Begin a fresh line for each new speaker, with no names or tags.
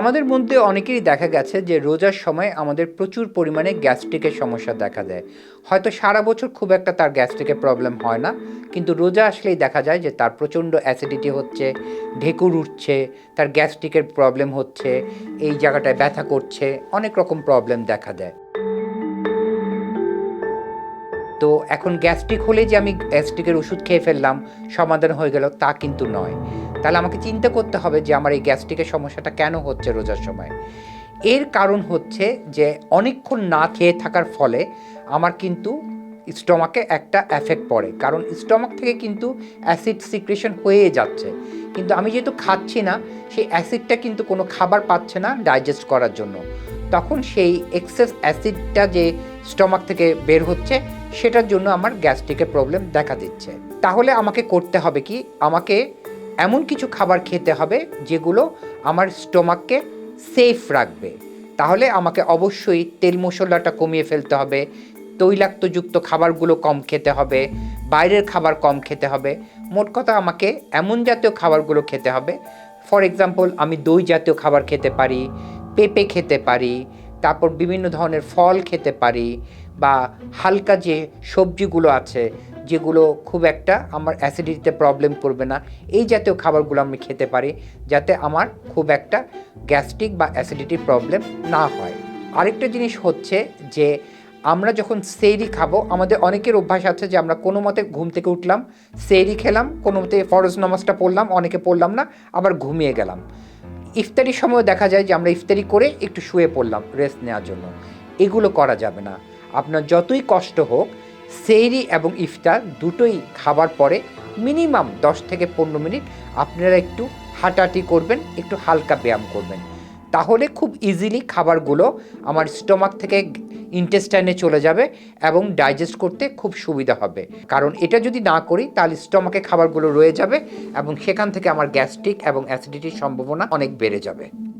আমাদের মধ্যে অনেকেরই দেখা গেছে যে রোজার সময় আমাদের প্রচুর পরিমাণে গ্যাস্ট্রিকের সমস্যা দেখা দেয়। হয়তো সারা বছর খুব একটা তার গ্যাস্ট্রিকের প্রবলেম হয় না, কিন্তু রোজা আসলেই দেখা যায় যে তার প্রচণ্ড অ্যাসিডিটি হচ্ছে, ঢেকুর উঠছে, তার গ্যাস্ট্রিকের প্রবলেম হচ্ছে, এই জায়গাটায় ব্যথা করছে, অনেক রকম প্রবলেম দেখা দেয়। তো এখন গ্যাস্ট্রিক হলে যে আমি গ্যাস্ট্রিকের ওষুধ খেয়ে ফেললাম, সমাধান হয়ে গেল তা কিন্তু নয়। তাহলে আমাকে চিন্তা করতে হবে যে আমার এই গ্যাস্ট্রিকের সমস্যাটা কেন হচ্ছে রোজার সময়। এর কারণ হচ্ছে যে অনেকক্ষণ না খেয়ে থাকার ফলে আমার কিন্তু স্টমাকে একটা এফেক্ট পড়ে। কারণ স্টমাক থেকে কিন্তু অ্যাসিড সিক্রেশন হয়ে যাচ্ছে। কিন্তু আমি যেহেতু খাচ্ছি না, সেই অ্যাসিডটা কিন্তু কোনো খাবার পাচ্ছে না ডাইজেস্ট করার জন্য। তখন সেই এক্সেস অ্যাসিডটা যে স্টমাক থেকে বের হচ্ছে, সেটার জন্য আমার গ্যাস্ট্রিকের প্রবলেম দেখা দিচ্ছে। তাহলে আমাকে করতে হবে কি? আমাকে এমন কিছু খাবার খেতে হবে যেগুলো আমার স্টমাককে সেফ রাখবে। তাহলে আমাকে অবশ্যই তেল মশলাটা কমিয়ে ফেলতে হবে, তৈলাক্তযুক্ত খাবারগুলো কম খেতে হবে, বাইরের খাবার কম খেতে হবে। মোট কথা আমাকে এমন জাতীয় খাবারগুলো খেতে হবে, ফর এক্সাম্পল আমি দই জাতীয় খাবার খেতে পারি, পেঁপে খেতে পারি, তারপর বিভিন্ন ধরনের ফল খেতে পারি, বা হালকা যে সবজিগুলো আছে যেগুলো খুব একটা আমার অ্যাসিডিটিতে প্রবলেম করবে না। এই জাতীয় খাবারগুলো আমি খেতে পারি, যাতে আমার খুব একটা গ্যাস্ট্রিক বা অ্যাসিডিটির প্রবলেম না হয়। আরেকটা জিনিস হচ্ছে যে, আমরা যখন সেরি খাব, আমাদের অনেকের অভ্যাস আছে যে, আমরা কোনো মতে ঘুম থেকে উঠলাম সেরি খেলাম, কোনো মতে ফরজ নামাজটা পড়লাম, অনেকে পড়লাম না, আবার ঘুমিয়ে গেলাম। ইফতারির সময় দেখা যায় যে, আমরা ইফতারি করে একটু শুয়ে পড়লাম রেস্ট নেওয়ার জন্য। এগুলো করা যাবে না। আপনার যতই কষ্ট হোক সেইরি এবং ইফতার দুটোই খাবার পরে মিনিমাম দশ থেকে পনেরো মিনিট আপনারা একটু হাঁটাহাঁটি করবেন, একটু হালকা ব্যায়াম করবেন। তাহলে খুব ইজিলি খাবারগুলো আমার স্টমাক থেকে ইন্টেস্টাইনে চলে যাবে এবং ডাইজেস্ট করতে খুব সুবিধা হবে। কারণ এটা যদি না করি, তাহলে স্টমাকে খাবারগুলো রয়ে যাবে এবং সেখান থেকে আমার গ্যাস্ট্রিক এবং অ্যাসিডিটির সম্ভাবনা অনেক বেড়ে যাবে।